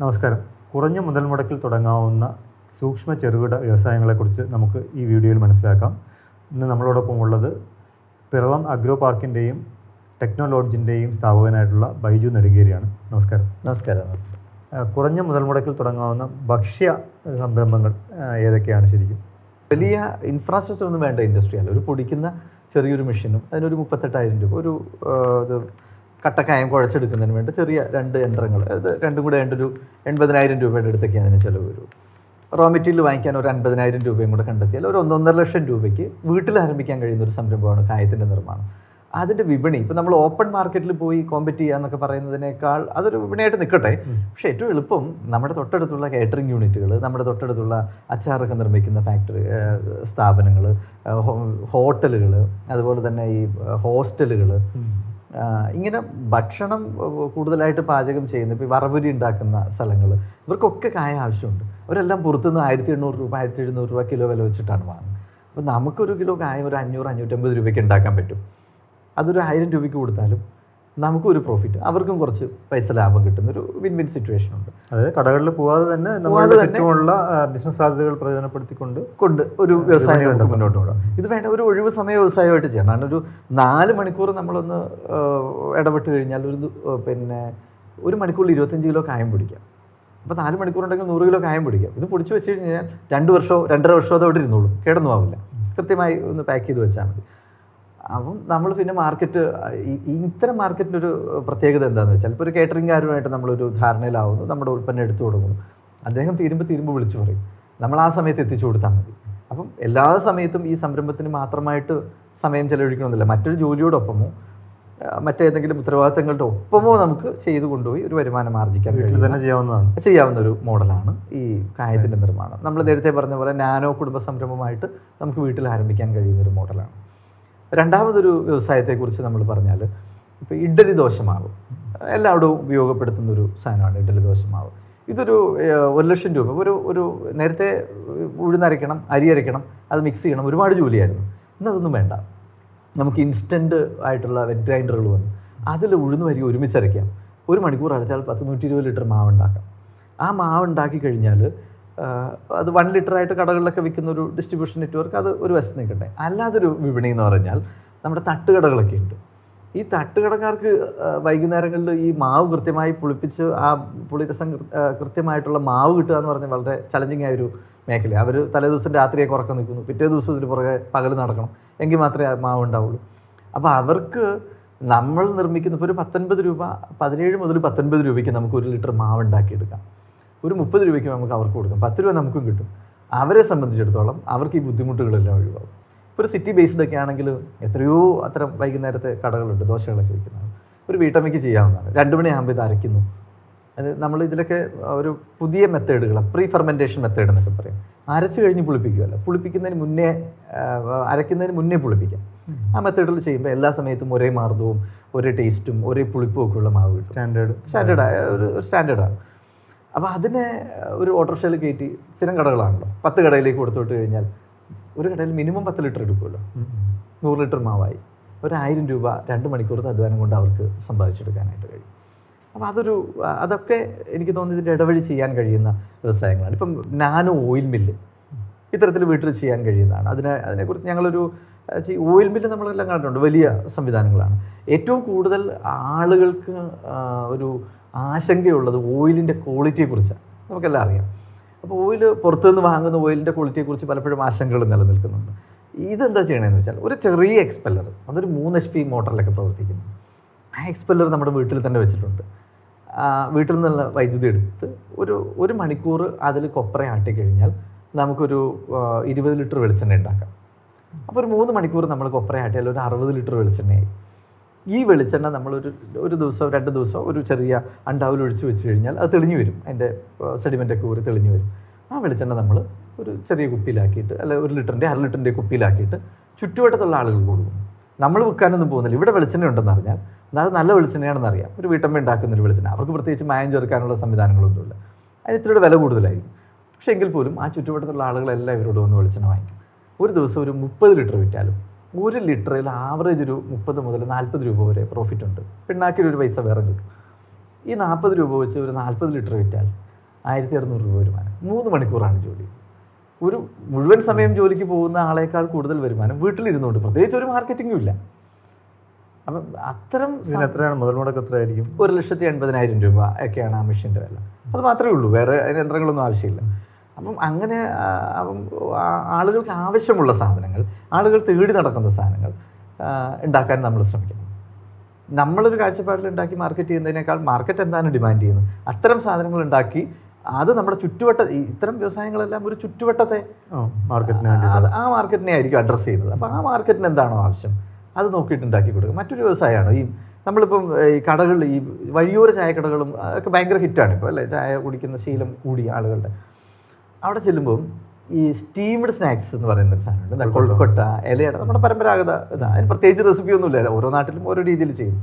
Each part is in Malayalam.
നമസ്കാരം. കുറഞ്ഞ മുതൽ മുടക്കിൽ തുടങ്ങാവുന്ന സൂക്ഷ്മ ചെറുകിട വ്യവസായങ്ങളെക്കുറിച്ച് നമുക്ക് ഈ വീഡിയോയിൽ മനസ്സിലാക്കാം. ഇന്ന് നമ്മളോടൊപ്പം ഉള്ളത് പിറവം അഗ്രോ പാർക്കിന്റെയും ടെക്നോളോജിന്റെയും സ്ഥാപകനായിട്ടുള്ള ബൈജു നെടുങ്കേരിയാണ്. നമസ്കാരം. നമസ്കാരം. കുറഞ്ഞ മുതൽ മുടക്കിൽ തുടങ്ങാവുന്ന ഭക്ഷ്യ സംരംഭങ്ങൾ ഏതൊക്കെയാണ് ശരിക്കും? വലിയ ഇൻഫ്രാസ്ട്രക്ചർ ഒന്നും വേണ്ട ഇൻഡസ്ട്രിയാണ് ഒരു പൊടിക്കുന്ന ചെറിയൊരു മെഷീനും അതിനൊരു മുപ്പത്തെട്ടായിരം രൂപ ഒരു ഇത് കട്ടക്കായം കുഴച്ചെടുക്കുന്നതിന് വേണ്ടി ചെറിയ രണ്ട് യന്ത്രങ്ങൾ അത് രണ്ടും കൂടെ ഒരു എൺപതിനായിരം രൂപയുടെ അടുത്തൊക്കെയാണ് അതിന് ചിലവ് വരും. റോ മെറ്റീരിയൽ വാങ്ങിക്കാൻ ഒരു അൻപതിനായിരം രൂപയും കൂടെ കണ്ടെത്തിയാൽ ഒരു ഒന്നൊന്നര ലക്ഷം രൂപയ്ക്ക് വീട്ടിൽ ആരംഭിക്കാൻ കഴിയുന്ന ഒരു സംരംഭമാണ് കായത്തിന്റെ നിർമ്മാണം. അതിന്റെ വിപണി ഇപ്പം നമ്മൾ ഓപ്പൺ മാർക്കറ്റിൽ പോയി കോമ്പറ്റ് ചെയ്യുക എന്നൊക്കെ പറയുന്നതിനേക്കാൾ അതൊരു വിപണിയായിട്ട് നിൽക്കട്ടെ. പക്ഷേ ഏറ്റവും എളുപ്പം നമ്മുടെ തൊട്ടടുത്തുള്ള കാറ്ററിംഗ് യൂണിറ്റുകൾ നമ്മുടെ തൊട്ടടുത്തുള്ള അച്ചാറൊക്കെ നിർമ്മിക്കുന്ന ഫാക്ടറി സ്ഥാപനങ്ങൾ ഹോട്ടലുകൾ അതുപോലെ തന്നെ ഈ ഹോസ്റ്റലുകൾ ഇങ്ങനെ ഭക്ഷണം കൂടുതലായിട്ട് പാചകം ചെയ്യുന്ന ഇപ്പോൾ വറവരി ഉണ്ടാക്കുന്ന സ്ഥലങ്ങൾ ഇവർക്കൊക്കെ കായ ആവശ്യമുണ്ട്. അവരെല്ലാം പുറത്തുനിന്ന് ആയിരത്തി എണ്ണൂറ് രൂപ ആയിരത്തി എഴുന്നൂറ് രൂപ കിലോ വില വെച്ചിട്ടാണ് വാങ്ങുന്നത്. അപ്പോൾ നമുക്കൊരു കിലോ കായ ഒരു അഞ്ഞൂറ് അഞ്ഞൂറ്റമ്പത് രൂപയ്ക്ക് ഉണ്ടാക്കാൻ പറ്റും. അതൊരു ആയിരം രൂപയ്ക്ക് കൊടുത്താലും നമുക്കും ഒരു പ്രോഫിറ്റ് അവർക്കും കുറച്ച് പൈസ ലാഭം കിട്ടുന്ന ഒരു വിൻ വിൻ സിറ്റുവേഷൻ ഉണ്ട്. അതായത് കടകളിൽ പോവാതെ തന്നെ നമ്മളുടെ ചുറ്റുമുള്ള ബിസിനസ് സാധ്യതകൾ പ്രയോജനപ്പെടുത്തിക്കൊണ്ട് കൊണ്ട് ഒരു വ്യവസായം മുന്നോട്ട് കൊണ്ടുപോകാം ഇത് വേണ്ട ഒരു ഒഴിവ് സമയ വ്യവസായമായിട്ട് ചെയ്യണം കാരണം ഒരു നാല് മണിക്കൂർ നമ്മളൊന്ന് ഇടപെട്ട് കഴിഞ്ഞാൽ ഒരു പിന്നെ ഒരു മണിക്കൂറിൽ ഇരുപത്തഞ്ച് കിലോ കായം പിടിക്കാം. അപ്പോൾ നാല് മണിക്കൂർ ഉണ്ടെങ്കിൽ നൂറ് കിലോ കായം പിടിക്കാം. ഇത് പൊടിച്ച് വെച്ച് കഴിഞ്ഞാൽ രണ്ട് വർഷമോ രണ്ടര വർഷമോ അത് അവിടെ ഇരുന്നോളും. കേടൊന്നും ആവില്ല. കൃത്യമായി ഒന്ന് പാക്ക് ചെയ്ത് വെച്ചാൽ മതി. അപ്പം നമ്മൾ പിന്നെ മാർക്കറ്റ് ഇത്തരം മാർക്കറ്റിന്റെ ഒരു പ്രത്യേകത എന്താണെന്ന് വെച്ചാൽ ഇപ്പോൾ ഒരു കേറ്ററിംഗുകാരുമായിട്ട് നമ്മളൊരു ധാരണയിലാവുന്നു നമ്മുടെ ഉൽപ്പന്നം എടുത്തു കൊടുക്കുന്നു. അദ്ദേഹം തീരുമ്പോൾ തീരുമ്പോൾ വിളിച്ചു പറയും നമ്മൾ ആ സമയത്ത് എത്തിച്ചു കൊടുത്താൽ മതി. അപ്പം എല്ലാ സമയത്തും ഈ സംരംഭത്തിന് മാത്രമായിട്ട് സമയം ചെലവഴിക്കണമെന്നില്ല. മറ്റൊരു ജോലിയോടൊപ്പമോ മറ്റേതെങ്കിലും ഉത്തരവാദിത്തങ്ങളുടെ ഒപ്പമോ നമുക്ക് ചെയ്തു കൊണ്ടുപോയി ഒരു വരുമാനം ആർജിക്കാൻ തന്നെ ചെയ്യാവുന്നതാണ്. ചെയ്യാവുന്ന ഒരു മോഡലാണ് ഈ കായത്തിന്റെ നിർമ്മാണം. നമ്മൾ നേരത്തെ പറഞ്ഞ പോലെ നാനോ കുടുംബ സംരംഭമായിട്ട് നമുക്ക് വീട്ടിൽ ആരംഭിക്കാൻ കഴിയുന്ന ഒരു മോഡലാണ്. രണ്ടാമതൊരു വ്യവസായത്തെക്കുറിച്ച് നമ്മൾ പറഞ്ഞാൽ ഇപ്പോൾ ഇഡ്ഡലി ദോശമാവ്. എല്ലാവരും ഉപയോഗപ്പെടുത്തുന്ന ഒരു സാധനമാണ് ഇഡ്ഡലി ദോശമാവ്. ഇതൊരു ഒരു ലക്ഷം രൂപ. ഒരു ഒരു നേരത്തെ ഉഴുന്നരയ്ക്കണം അരി അരയ്ക്കണം അത് മിക്സ് ചെയ്യണം. ഒരുപാട് ജോലിയായിരുന്നു. ഇന്ന് അതൊന്നും വേണ്ട. നമുക്ക് ഇൻസ്റ്റന്റ് ആയിട്ടുള്ള വെറ്റ് ഗ്രൈൻഡറുകൾ വന്നു. അതിൽ ഉഴുന്ന് ഒരുമിച്ച് അരയ്ക്കാം ഒരു മണിക്കൂർ അരച്ചാൽ പത്ത് നൂറ്റി ഇരുപത് ലിറ്റർ മാവ് ഉണ്ടാക്കാം. ആ മാവ് ഉണ്ടാക്കി കഴിഞ്ഞാൽ അത് വൺ ലിറ്റർ ആയിട്ട് കടകളിലൊക്കെ വിൽക്കുന്ന ഒരു ഡിസ്ട്രിബ്യൂഷൻ നെറ്റ്വർക്ക് അത് ഒരു വശത്ത് നിൽക്കട്ടെ. അല്ലാതൊരു വിപണി എന്ന് പറഞ്ഞാൽ നമ്മുടെ തട്ടുകടകളൊക്കെ ഉണ്ട്. ഈ തട്ടുകടക്കാർക്ക് വൈകുന്നേരങ്ങളിൽ ഈ മാവ് കൃത്യമായി പുളിപ്പിച്ച് ആ പുളിരസം കൃത്യമായിട്ടുള്ള മാവ് കിട്ടുക എന്ന് പറഞ്ഞാൽ വളരെ ചലഞ്ചിങ് ആയ ഒരു മേഖല. അവർ തലേ ദിവസം രാത്രിയൊക്കെ ഉറക്കം നിൽക്കുന്നു. പിറ്റേ ദിവസം ഇതിന് പുറകെ പകൽ നടക്കണം. എങ്കിൽ മാത്രമേ മാവ് ഉണ്ടാവുള്ളൂ. അപ്പോൾ അവർക്ക് നമ്മൾ നിർമ്മിക്കുന്ന ഇപ്പോൾ ഒരു പത്തൊൻപത് രൂപ പതിനേഴ് മുതൽ പത്തൊൻപത് രൂപയ്ക്ക് നമുക്ക് ഒരു ലിറ്റർ മാവ് ഉണ്ടാക്കിയെടുക്കാം. ഒരു മുപ്പത് രൂപയ്ക്ക് നമുക്ക് അവർക്ക് കൊടുക്കാം. പത്ത് രൂപ നമുക്കും കിട്ടും. അവരെ സംബന്ധിച്ചിടത്തോളം അവർക്ക് ഈ ബുദ്ധിമുട്ടുകളെല്ലാം ഒഴിവാകും. ഇപ്പോൾ ഒരു സിറ്റി ബേസ്ഡ് ഒക്കെ ആണെങ്കിൽ എത്രയോ അത്തരം വൈകുന്നേരത്തെ കടകളുണ്ട് ദോശകളൊക്കെ വിൽക്കുന്നത് ഒരു വീട്ടമ്മയ്ക്ക് ചെയ്യാവുന്നതാണ്. രണ്ട് മണിയാകുമ്പോൾ ഇത് അരയ്ക്കുന്നു. അത് നമ്മൾ ഇതിലൊക്കെ ഒരു പുതിയ മെത്തേഡുകൾ പ്രീ ഫെർമെന്റേഷൻ മെത്തേഡ് എന്നൊക്കെ പറയും. അരച്ച് കഴിഞ്ഞ് പുളിപ്പിക്കുകയല്ല പുളിപ്പിക്കുന്നതിന് മുന്നേ അരയ്ക്കുന്നതിന് മുന്നേ പുളിപ്പിക്കാം. ആ മെത്തേഡിൽ ചെയ്യുമ്പോൾ എല്ലാ സമയത്തും ഒരേ മാർദ്ദവും ഒരേ ടേസ്റ്റും ഒരേ പുളിപ്പും ഒക്കെ ഉള്ള മാവ് സ്റ്റാൻഡേർഡ് സ്റ്റാൻഡേർഡായ ഒരു സ്റ്റാൻഡേർഡാണ് അപ്പോൾ അതിനെ ഒരു ഓട്ടോറിക്ഷയിൽ കയറ്റി സ്ഥിരം കടകളാണല്ലോ. പത്ത് കടയിലേക്ക് കൊടുത്തു വിട്ട് കഴിഞ്ഞാൽ ഒരു കടയിൽ മിനിമം പത്ത് ലിറ്റർ എടുക്കുമല്ലോ. നൂറ് ലിറ്റർ മാവായി. ഒരായിരം രൂപ രണ്ട് മണിക്കൂർ അധ്വാനം കൊണ്ട് അവർക്ക് സമ്പാദിച്ചെടുക്കാനായിട്ട് കഴിയും. അപ്പോൾ അതൊരു അതൊക്കെ എനിക്ക് തോന്നുന്നു ഇതിന്റെ ഇടവഴി ചെയ്യാൻ കഴിയുന്ന വ്യവസായങ്ങളാണ്. ഇപ്പം നാനോ ഓയിൽ മില്ല് ഇത്തരത്തിൽ വീട്ടിൽ ചെയ്യാൻ കഴിയുന്നതാണ്. അതിനെ അതിനെക്കുറിച്ച് ഞങ്ങളൊരു ഓയിൽ മില്ല് നമ്മളെല്ലാം കണ്ടിട്ടുണ്ട്. വലിയ സംവിധാനങ്ങളാണ്. ഏറ്റവും കൂടുതൽ ആളുകൾക്ക് ഒരു ആശങ്കയുള്ളത് ഓയിലിന്റെ ക്വാളിറ്റിയെക്കുറിച്ചാണ്. നമുക്കെല്ലാം അറിയാം. അപ്പോൾ ഓയിൽ പുറത്തുനിന്ന് വാങ്ങുന്ന ഓയിലിന്റെ ക്വാളിറ്റിയെക്കുറിച്ച് പലപ്പോഴും ആശങ്കകൾ നിലനിൽക്കുന്നുണ്ട്. ഇതെന്താ ചെയ്യണമെന്ന് വെച്ചാൽ ഒരു ചെറിയ എക്സ്പെല്ലർ അതൊരു മൂന്ന് എച്ച് പി മോട്ടറിലൊക്കെ പ്രവർത്തിക്കുന്നു. ആ എക്സ്പെല്ലർ നമ്മുടെ വീട്ടിൽ തന്നെ വെച്ചിട്ടുണ്ട്. വീട്ടിൽ നിന്നുള്ള വൈദ്യുതി എടുത്ത് ഒരു ഒരു മണിക്കൂർ അതിൽ കൊപ്ര ആട്ടിക്കഴിഞ്ഞാൽ നമുക്കൊരു ആ, ഇരുപത് ലിറ്റർ വെളിച്ചെണ്ണ ഉണ്ടാക്കാം. അപ്പോൾ ഒരു മൂന്ന് മണിക്കൂർ നമ്മൾ കൊപ്ര ആട്ടിയാൽ ഒരു അറുപത് ലിറ്റർ വെളിച്ചെണ്ണയായി. ഈ വെളിച്ചെണ്ണ നമ്മളൊരു ഒരു ദിവസം രണ്ട് ദിവസം ഒരു ചെറിയ അണ്ടാവിൽ ഒഴിച്ച് വെച്ച് കഴിഞ്ഞാൽ അത് തെളിഞ്ഞു വരും. അതിന്റെ സെഡിമെന്റൊക്കെ ഊരി തെളിഞ്ഞു വരും. ആ വെളിച്ചെണ്ണ നമ്മൾ ഒരു ചെറിയ കുപ്പിയിലാക്കിയിട്ട് അല്ലെ ഒരു ലിറ്ററിന്റെ അര ലിറ്ററിന്റെ കുപ്പിയിലാക്കിയിട്ട് ചുറ്റുവട്ടത്തുള്ള ആളുകൾ കൊടുക്കും നമ്മൾ വിൽക്കാനൊന്നും പോകുന്നില്ല. ഇവിടെ വെളിച്ചെണ്ണ ഉണ്ടെന്ന് അറിഞ്ഞാൽ അത് നല്ല വെളിച്ചെണ്ണയാണെന്ന് അറിയാം. ഒരു വീട്ടമ്മ ഉണ്ടാക്കുന്ന ഒരു വെളിച്ചെണ്ണ. അവർക്ക് പ്രത്യേകിച്ച് മായം ചേർക്കാനുള്ള സംവിധാനങ്ങളൊന്നുമില്ല. അതിന് ഇത്തിരിയുടെ വില കൂടുതലായിരിക്കും. പക്ഷേ എങ്കിൽ പോലും ആ ചുറ്റുവട്ടത്തുള്ള ആളുകളെല്ലാം ഇവരോട് വന്ന് വെളിച്ചെണ്ണ വാങ്ങിക്കും. ഒരു ദിവസം ഒരു മുപ്പത് ലിറ്റർ വിറ്റാലും ഒരു ലിറ്ററിൽ ആവറേജ് ഒരു മുപ്പത് മുതൽ നാൽപ്പത് രൂപ വരെ പ്രോഫിറ്റ് ഉണ്ട്. പിണ്ണാക്കിൽ ഒരു പൈസ വേറെ കിട്ടും. ഈ നാൽപ്പത് രൂപ വെച്ച് ഒരു നാൽപ്പത് ലിറ്റർ വിറ്റാൽ ആയിരത്തി അറുന്നൂറ് രൂപ വരുമാനം. മൂന്ന് മണിക്കൂറാണ് ജോലി. ഒരു മുഴുവൻ സമയം ജോലിക്ക് പോകുന്ന ആളേക്കാൾ കൂടുതൽ വരുമാനം വീട്ടിലിരുന്നുകൊണ്ട്. പ്രത്യേകിച്ച് ഒരു മാർക്കറ്റിംഗും ഇല്ല. അപ്പം അത്തരം എത്രയാണ്? മുതൽ മുടക്ക് എത്രയായിരിക്കും? ഒരു ലക്ഷത്തി എൺപതിനായിരം രൂപ ഒക്കെയാണ് ആ മെഷീന്റെ വില. അത് മാത്രമേ ഉള്ളൂ. വേറെ അതിന് യന്ത്രങ്ങളൊന്നും ആവശ്യമില്ല. അപ്പം അങ്ങനെ അപ്പം ആളുകൾക്ക് ആവശ്യമുള്ള സാധനങ്ങൾ ആളുകൾ തേടി നടക്കുന്ന സാധനങ്ങൾ ഉണ്ടാക്കാൻ നമ്മൾ ശ്രമിക്കണം. നമ്മളൊരു കാഴ്ചപ്പാടിൽ ഉണ്ടാക്കി മാർക്കറ്റ് ചെയ്യുന്നതിനേക്കാൾ മാർക്കറ്റ് എന്താണ് ഡിമാൻഡ് ചെയ്യുന്നത്? അത്തരം സാധനങ്ങൾ ഉണ്ടാക്കി അത് നമ്മുടെ ചുറ്റുവട്ട ഇത്തരം വ്യവസായങ്ങളെല്ലാം ഒരു ചുറ്റുവട്ടത്തെ ആ മാർക്കറ്റിന് ആ ആയിരിക്കും അഡ്രസ്സ് ചെയ്യുന്നത്. അപ്പോൾ ആ മാർക്കറ്റിന് എന്താണോ ആവശ്യം അത് നോക്കിയിട്ട് ഉണ്ടാക്കി കൊടുക്കുക മറ്റൊരു വ്യവസായമാണ്. ഈ നമ്മളിപ്പം ഈ കടകളിൽ ഈ വഴിയോര ചായക്കടകളും ഒക്കെ ഭയങ്കര ഹിറ്റാണ് ഇപ്പോൾ അല്ലേ? ചായ കുടിക്കുന്ന ശീലം കൂടി ആളുകളുടെ. അവിടെ ചെല്ലുമ്പം ഈ സ്റ്റീംഡ് സ്നാക്സ് എന്ന് പറയുന്ന ഒരു സാധനമുണ്ട്. കൊഴുക്കൊട്ട ഇലയട നമ്മുടെ പരമ്പരാഗത ഇതാ. അതിന് പ്രത്യേകിച്ച് റെസിപ്പി ഒന്നുമില്ല ഓരോ നാട്ടിലും ഓരോ രീതിയിൽ ചെയ്യും.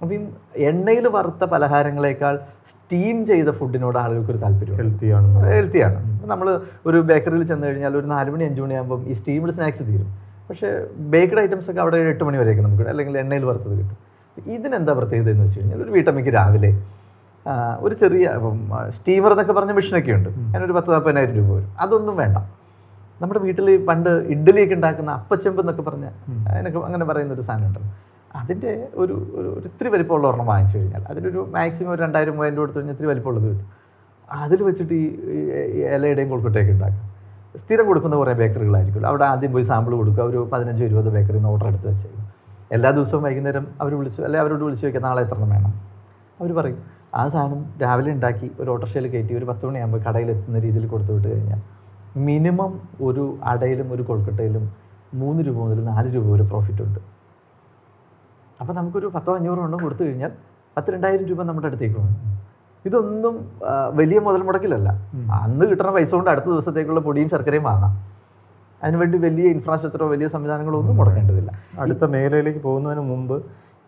അപ്പം ഈ എണ്ണയിൽ വറുത്ത പലഹാരങ്ങളെക്കാൾ സ്റ്റീം ചെയ്ത ഫുഡിനോട് ആളുകൾക്ക് ഒരു താല്പര്യം ഹെൽത്തിയാണ് ഹെൽത്തിയാണ് നമ്മൾ ഒരു ബേക്കറിയിൽ ചെന്ന് കഴിഞ്ഞാൽ ഒരു നാല് മണി അഞ്ച് മണിയാകുമ്പം ഈ സ്റ്റീംഡ് സ്നാക്സ് തീരും. പക്ഷേ ബേക്കഡ് ഐറ്റംസ് ഒക്കെ അവിടെ എട്ട് മണി വരെയൊക്കെ നമുക്ക് അല്ലെങ്കിൽ എണ്ണയിൽ വറുത്തത് കിട്ടും. ഇതിനെന്താ പ്രത്യേകത എന്ന് വെച്ച് കഴിഞ്ഞാൽ ഒരു വീട്ടമ്മയ്ക്ക് രാവിലെ ഒരു ചെറിയ ഇപ്പം സ്റ്റീമർ എന്നൊക്കെ പറഞ്ഞ മെഷീനൊക്കെ ഉണ്ട്. അതിനൊരു പത്ത് നാൽപ്പതിനായിരം രൂപ വരും. അതൊന്നും വേണ്ട. നമ്മുടെ വീട്ടിൽ പണ്ട് ഇഡ്ഡലിയൊക്കെ ഉണ്ടാക്കുന്ന അപ്പച്ചെമ്പ് എന്നൊക്കെ പറഞ്ഞ അതിനൊക്കെ അങ്ങനെ പറയുന്ന ഒരു സാധനം ഉണ്ടല്ലോ. അതിന്റെ ഒരു ഒരു ഇത്തിരി വലിപ്പമുള്ള ഒരെണ്ണം വാങ്ങിച്ചു കഴിഞ്ഞാൽ അതിലൊരു മാക്സിമം ഒരു രണ്ടായിരം മൂവായിരം രൂപ കൊടുത്തു കഴിഞ്ഞാൽ ഇത്തിരി വലിപ്പമുള്ളത് കിട്ടും. അതിൽ വെച്ചിട്ട് ഈ ഇലയുടെയും കൊൽക്കട്ടയൊക്കെ ഉണ്ടാക്കും. സ്ഥിരം കൊടുക്കുന്ന കുറേ ബേക്കറികളായിരിക്കും അവിടെ ആദ്യം പോയി സാമ്പിൾ കൊടുക്കുക. ഒരു പതിനഞ്ചോ ഇരുപത് ബേക്കറിയിൽ നിന്ന് ഓർഡർ എടുത്ത് വെച്ചേക്കും. എല്ലാ ദിവസവും വൈകുന്നേരം അവർ വിളിച്ചു അല്ലെങ്കിൽ അവരോട് വിളിച്ചു വയ്ക്കുക നാളെ എത്ര വേണം? അവർ പറയും. ആ സാധനം രാവിലെ ഉണ്ടാക്കി ഒരു ഓട്ടോറിക്ഷയിൽ കയറ്റി ഒരു പത്ത് മണിയാകുമ്പോൾ കടയിൽ എത്തുന്ന രീതിയിൽ കൊടുത്തു വിട്ട് കഴിഞ്ഞാൽ മിനിമം ഒരു അടയിലും ഒരു കൊൽക്കട്ടയിലും മൂന്ന് രൂപ മുതൽ നാല് രൂപ വരെ പ്രോഫിറ്റ് ഉണ്ട്. അപ്പോൾ നമുക്കൊരു പത്തോ അഞ്ഞൂറോ എണ്ണം കൊടുത്തു കഴിഞ്ഞാൽ പത്ത് രണ്ടായിരം രൂപ നമ്മുടെ അടുത്തേക്ക് വന്നു. ഇതൊന്നും വലിയ മുതൽ മുടക്കിലല്ല. അന്ന് കിട്ടുന്ന പൈസ കൊണ്ട് അടുത്ത ദിവസത്തേക്കുള്ള പൊടിയും ശർക്കരയും വാങ്ങാം. അതിനുവേണ്ടി വലിയ ഇൻഫ്രാസ്ട്രക്ചറോ വലിയ സംവിധാനങ്ങളോ ഒന്നും മുടക്കേണ്ടതില്ല. അടുത്ത മേഖലയിലേക്ക് പോകുന്നതിന് മുമ്പ്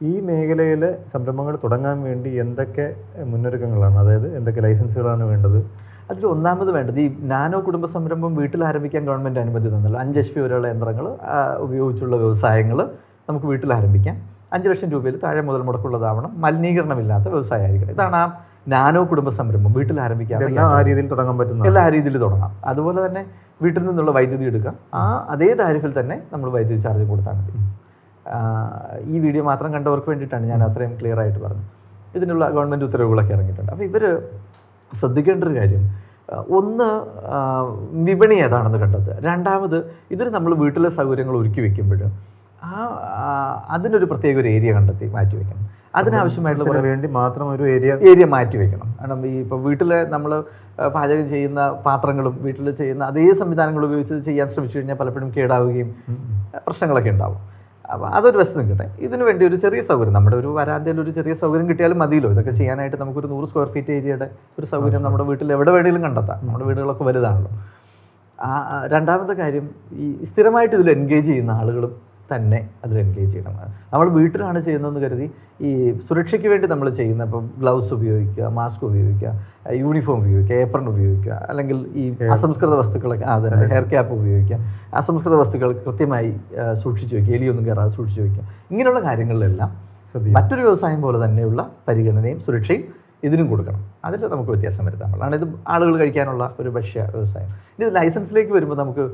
ഈ മേഖലയിൽ സംരംഭങ്ങൾ തുടങ്ങാൻ വേണ്ടി എന്തൊക്കെ മുന്നൊരുക്കങ്ങളാണ്? അതായത് എന്തൊക്കെ ലൈസൻസുകളാണ് വേണ്ടത്? അതിൽ ഒന്നാമത് വേണ്ടത് ഈ നാനോ കുടുംബ സംരംഭം വീട്ടിൽ ആരംഭിക്കാൻ ഗവൺമെന്റ് അനുമതി തന്നല്ലോ. അഞ്ച് എച്ച് പി വരെയുള്ള യന്ത്രങ്ങൾ ഉപയോഗിച്ചുള്ള വ്യവസായങ്ങൾ നമുക്ക് വീട്ടിൽ ആരംഭിക്കാം. അഞ്ച് ലക്ഷം രൂപയിൽ താഴെ മുതൽ മുടക്കുള്ളതാവണം. മലിനീകരണമില്ലാത്ത വ്യവസായമായിരിക്കണം. ഇതാണ് ആ നാനോ കുടുംബ സംരംഭം വീട്ടിൽ ആരംഭിക്കാം എല്ലാ ആ രീതിയിൽ തുടങ്ങാൻ പറ്റുന്ന എല്ലാ രീതിയിൽ തുടങ്ങാം. അതുപോലെ തന്നെ വീട്ടിൽ നിന്നുള്ള വൈദ്യുതി എടുക്കാം. ആ അതേ താരിഫിൽ തന്നെ നമ്മൾ വൈദ്യുതി ചാർജ് കൊടുത്താൽ മതി. ഈ വീഡിയോ മാത്രം കണ്ടവർക്ക് വേണ്ടിയിട്ടാണ് ഞാൻ അത്രയും ക്ലിയർ ആയിട്ട് പറഞ്ഞത്. ഇതിനുള്ള ഗവൺമെന്റ് ഉത്തരവുകളൊക്കെ ഇറങ്ങിയിട്ടുണ്ട്. അപ്പോൾ ഇവർ ശ്രദ്ധിക്കേണ്ട ഒരു കാര്യം ഒന്ന് വിപണി ഏതാണെന്ന് കണ്ടെത്തുക. രണ്ടാമത് ഇതിന് നമ്മൾ വീട്ടിലെ സൗകര്യങ്ങൾ ഒരുക്കി വെക്കുമ്പോൾ ആ അതിനൊരു പ്രത്യേക ഒരു ഏരിയ കണ്ടെത്തി മാറ്റി വെക്കണം. അതിനാവശ്യമായിട്ടുള്ള വേണ്ടി മാത്രം ഒരു ഏരിയ ഏരിയ മാറ്റി വെക്കണം. കാരണം ഈ ഇപ്പോൾ വീട്ടിലെ നമ്മൾ പാചകം ചെയ്യുന്ന പാത്രങ്ങളും വീട്ടിൽ ചെയ്യുന്ന അതേ സംവിധാനങ്ങൾ ഉപയോഗിച്ച് ചെയ്യാൻ ശ്രമിച്ചു കഴിഞ്ഞാൽ പലപ്പോഴും കേടാവുകയും പ്രശ്നങ്ങളൊക്കെ ഉണ്ടാവും. അപ്പോൾ അതൊരു വശം നിൽക്കട്ടെ ഇതിന് വേണ്ടി ഒരു ചെറിയ സൗകര്യം. നമ്മുടെ ഒരു വരാന്തയിൽ ഒരു ചെറിയ സൗകര്യം കിട്ടിയാലും മതിയല്ലോ. ഇതൊക്കെ ചെയ്യാനായിട്ട് നമുക്കൊരു നൂറ് സ്ക്വയർ ഫീറ്റ് ഏരിയയുടെ ഒരു സൗകര്യം നമ്മുടെ വീട്ടിൽ എവിടെ വേണമെങ്കിലും കണ്ടെത്താം. നമ്മുടെ വീടുകളൊക്കെ വലുതാണല്ലോ. രണ്ടാമത്തെ കാര്യം ഈ സ്ഥിരമായിട്ട് ഇതിൽ എൻഗേജ് ചെയ്യുന്ന ആളുകളും തന്നെ അതിൽ എൻഗേജ് ചെയ്യണം. നമ്മൾ വീട്ടിലാണ് ചെയ്യുന്നതെന്ന് കരുതി ഈ സുരക്ഷയ്ക്ക് വേണ്ടി നമ്മൾ ചെയ്യുന്ന ഇപ്പം ഗ്ലൗസ് ഉപയോഗിക്കുക മാസ്ക് ഉപയോഗിക്കുക യൂണിഫോം ഉപയോഗിക്കുക ഏപ്രൺ ഉപയോഗിക്കുക അല്ലെങ്കിൽ ഈ അസംസ്കൃത വസ്തുക്കളൊക്കെ ആ തന്നെ ഹെയർ ക്യാപ്പ് ഉപയോഗിക്കുക അസംസ്കൃത വസ്തുക്കൾ കൃത്യമായി സൂക്ഷിച്ചു വയ്ക്കുക എലിയൊന്നും കയറാതെ സൂക്ഷിച്ചു വയ്ക്കുക ഇങ്ങനെയുള്ള കാര്യങ്ങളിലെല്ലാം ശ്രദ്ധിക്കുക മറ്റൊരു വ്യവസായം പോലെ തന്നെയുള്ള പരിഗണനയും സുരക്ഷയും ഇതിനും കൊടുക്കണം. അതിൽ നമുക്ക് വ്യത്യാസം വരുത്താൻ പാടില്ല. ഇത് ആളുകൾ കഴിക്കാനുള്ള ഒരു ഭക്ഷ്യ വ്യവസായം. ഇനി ഇത് ലൈസൻസിലേക്ക് വരുമ്പോൾ നമുക്ക്